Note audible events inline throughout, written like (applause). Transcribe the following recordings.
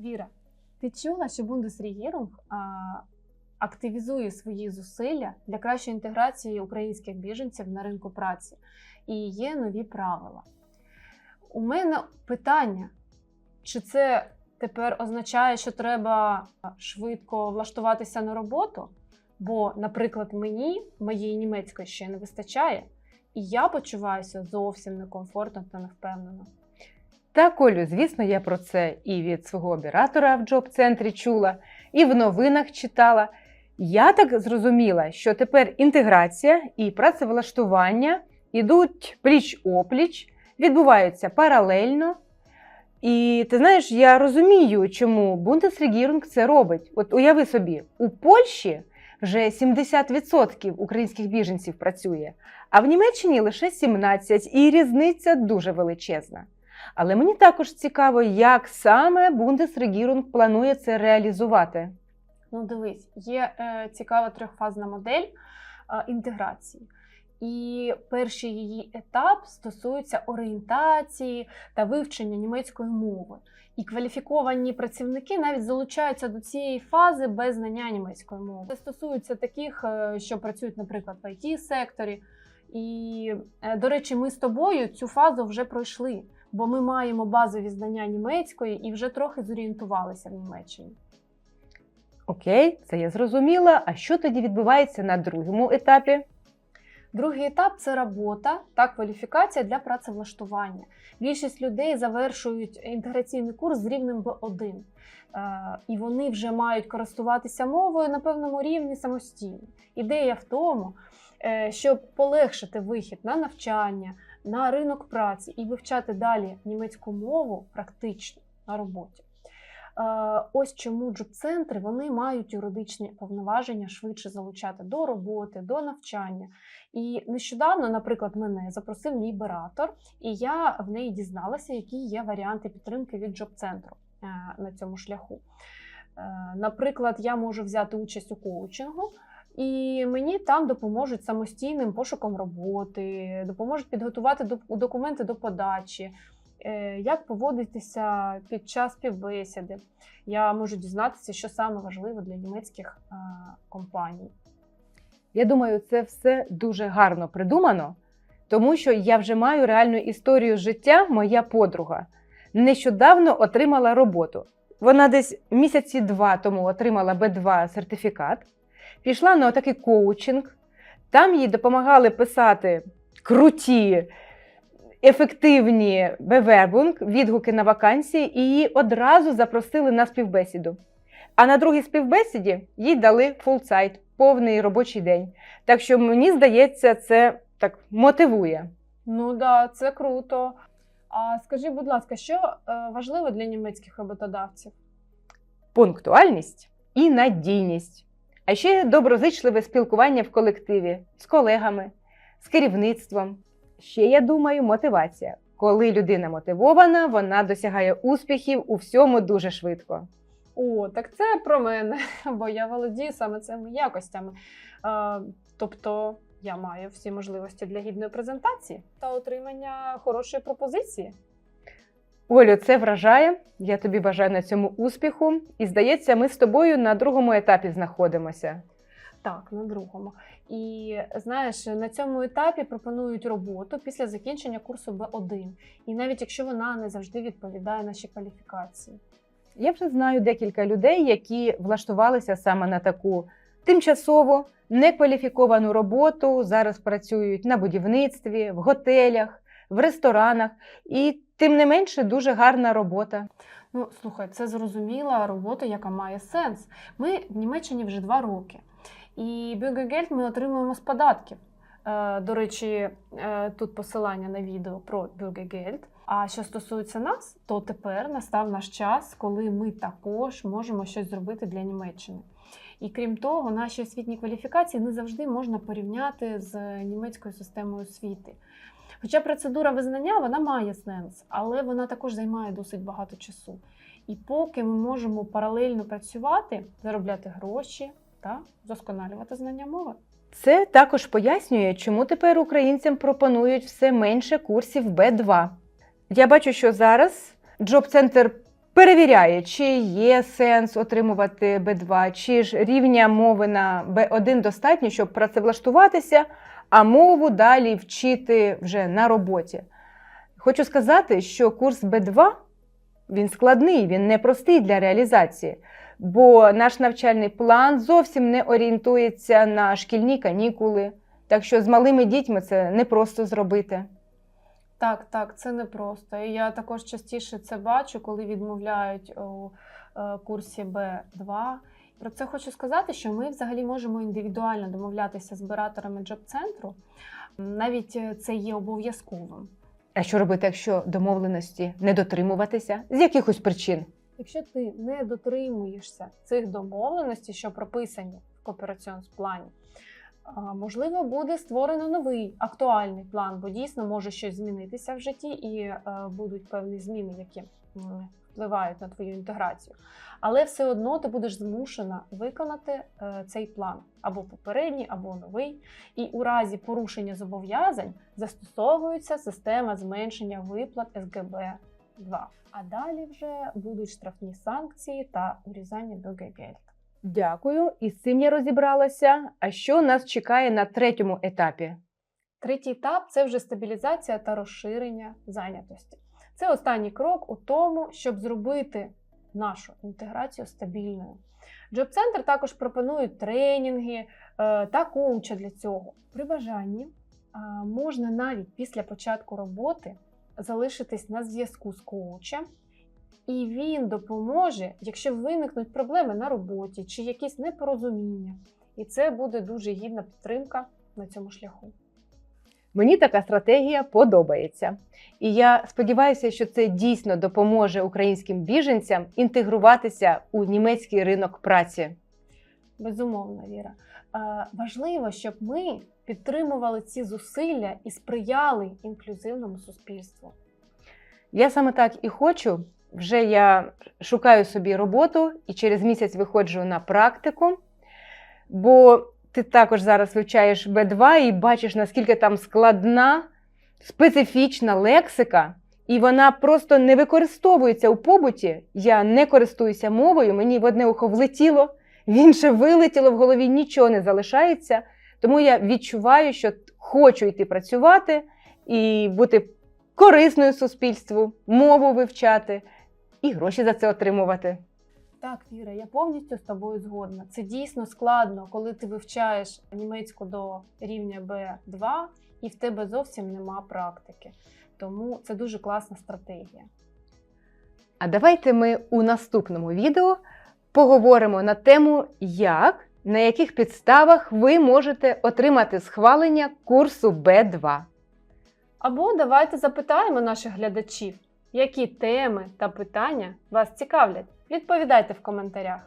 Віра, ти чула, що Бундесрегірунг а, активізує свої зусилля для кращої інтеграції українських біженців на ринку праці і є нові правила. У мене питання, чи це тепер означає, що треба швидко влаштуватися на роботу? Бо, наприклад, мені моєї німецької ще не вистачає, і я почуваюся зовсім некомфортно та невпевнено. Так, Колю, звісно, я про це і від свого оператора в джоб-центрі чула, і в новинах читала. Я так зрозуміла, що тепер інтеграція і працевлаштування йдуть пліч-опліч, відбуваються паралельно. І ти знаєш, я розумію, чому Бундесрегірунг це робить. От уяви собі, у Польщі вже 70% українських біженців працює, а в Німеччині лише 17%, і різниця дуже величезна. Але мені також цікаво, як саме Бундесрегірунг планує це реалізувати. Ну, дивись, є е, цікава трьохфазна модель е, інтеграції. І перший її етап стосується орієнтації та вивчення німецької мови. І кваліфіковані працівники навіть залучаються до цієї фази без знання німецької мови. Це стосується таких, е, що працюють, наприклад, в it секторі І, е, до речі, ми з тобою цю фазу вже пройшли, бо ми маємо базові знання німецької і вже трохи зорієнтувалися в Німеччині. Окей, це я зрозуміла. А що тоді відбувається на другому етапі? Другий етап це робота та кваліфікація для працевлаштування. Більшість людей завершують інтеграційний курс з рівнем B1. Е, І вони вже мають користуватися мовою на певному рівні самостійно. Ідея в тому, е, щоб полегшити вихід на навчання, на ринок праці і вивчати далі німецьку мову практично на роботі. Е, Ось чому джоб-центри вони мають юридичні повноваження швидше залучати до роботи, до навчання. І нещодавно, наприклад, мене запросив мій бератор, і я в неї дізналася, які є варіанти підтримки від джоб-центру е, на цьому шляху. Е, Наприклад, я можу взяти участь у коучингу. І мені там допоможуть самостійним пошуком роботи, допоможуть підготувати док- документи до подачі, е, як поводитися під час співбесіди. Я можу дізнатися, що саме важливо для німецьких е, компаній. Я думаю, це все дуже гарно придумано, тому що я вже маю реальну історію життя. Моя подруга нещодавно отримала роботу. Вона десь місяці два тому отримала Б2 сертифікат, пішла на отакий коучинг. Там їй допомагали писати круті, ефективні бевербунг, відгуки на вакансії, і її одразу запросили на співбесіду. А на другій співбесіді їй дали фулсайт, повний робочий день. Так що мені здається, це так мотивує. Ну да, це круто. А скажи, будь ласка, що е, важливо для німецьких роботодавців? Пунктуальність і надійність. А ще доброзичливе спілкування в колективі з колегами, з керівництвом. Ще, я думаю, мотивація. Коли людина мотивована, вона досягає успіхів у всьому дуже швидко. О, так це про мене, (laughs) бо я володію саме цими якостями. Е, тобто я маю всі можливості для гідної презентації та отримання хорошої пропозиції. Олю, це вражає. Я тобі бажаю на цьому успіху. І здається, ми з тобою на другому етапі знаходимося. Так, на другому. І знаєш, на цьому етапі пропонують роботу після закінчення курсу Б1. І навіть якщо вона не завжди відповідає нашій кваліфікації. Я вже знаю декілька людей, які влаштувалися саме на таку тимчасову некваліфіковану роботу. Зараз працюють на будівництві, в готелях, в ресторанах, і тим не менше дуже гарна робота. Ну, слухай, це зрозуміла робота, яка має сенс. Ми в Німеччині вже два роки. І Бюгегельд ми отримуємо з податків. Е, До речі, е, тут посилання на відео про Бюгегельд. А що стосується нас, то тепер настав наш час, коли ми також можемо щось зробити для Німеччини. І крім того, наші освітні кваліфікації не завжди можна порівняти з німецькою системою освіти. Хоча процедура визнання вона має сенс, але вона також займає досить багато часу. І поки ми можемо паралельно працювати, заробляти гроші та вдосконалювати знання мови. Це також пояснює, чому тепер українцям пропонують все менше курсів Б2. Я бачу, що зараз Джоб-центр перевіряє, чи є сенс отримувати Б2, чи ж рівня мови на Б1 достатньо, щоб працевлаштуватися, а мову далі вчити вже на роботі. Хочу сказати, що курс Б2 він складний, він непростий для реалізації, бо наш навчальний план зовсім не орієнтується на шкільні канікули. Так що з малими дітьми це непросто зробити. Так, так, це непросто. І я також частіше це бачу, коли відмовляють у е, курсі Б2. Про це хочу сказати, що ми взагалі можемо індивідуально домовлятися з збираторами джоб-центру. Навіть е, це є обов'язковим. А що робити, якщо домовленості не дотримуватися з якихось причин? Якщо ти не дотримуєшся цих домовленостей, що прописані в коопераціонс плані, можливо, буде створено новий актуальний план, бо дійсно може щось змінитися в житті і е, будуть певні зміни, які впливають на твою інтеграцію. Але все одно ти будеш змушена виконати е, цей план або попередній, або новий. І у разі порушення зобов'язань застосовується система зменшення виплат СГБ 2. А далі вже будуть штрафні санкції та урізання до ГГЛ. Дякую, і з цим я розібралася. А що нас чекає на третьому етапі? Третій етап це вже стабілізація та розширення зайнятості. Це останній крок у тому, щоб зробити нашу інтеграцію стабільною. Джоб-центр також пропонує тренінги е, та коуча для цього. При бажанні можна навіть після початку роботи залишитись на зв'язку з коучем, і він допоможе, якщо виникнуть проблеми на роботі чи якісь непорозуміння. І це буде дуже гідна підтримка на цьому шляху. Мені така стратегія подобається. І я сподіваюся, що це дійсно допоможе українським біженцям інтегруватися у німецький ринок праці. Безумовно, Віра. Важливо, щоб ми підтримували ці зусилля і сприяли інклюзивному суспільству. Я саме так і хочу. Вже я шукаю собі роботу і через місяць виходжу на практику, бо ти також зараз вивчаєш Б2 і бачиш, наскільки там складна, специфічна лексика, і вона просто не використовується у побуті. Я не користуюся мовою, мені в одне ухо влетіло, в інше вилетіло в голові, нічого не залишається. Тому я відчуваю, що хочу йти працювати і бути корисною суспільству, мову вивчати і гроші за це отримувати. Так, Віра, я повністю з тобою згодна. Це дійсно складно, коли ти вивчаєш німецьку до рівня B2 і в тебе зовсім нема практики. Тому це дуже класна стратегія. А давайте ми у наступному відео поговоримо на тему, як, на яких підставах ви можете отримати схвалення курсу Б2. Або давайте запитаємо наших глядачів, які теми та питання вас цікавлять. Відповідайте в коментарях.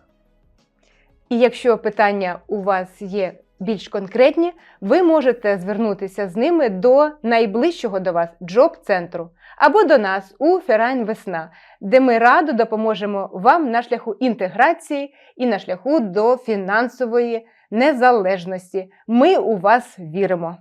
І якщо питання у вас є більш конкретні, ви можете звернутися з ними до найближчого до вас джоб-центру або до нас у Ферайн Весна, де ми радо допоможемо вам на шляху інтеграції і на шляху до фінансової незалежності. Ми у вас віримо.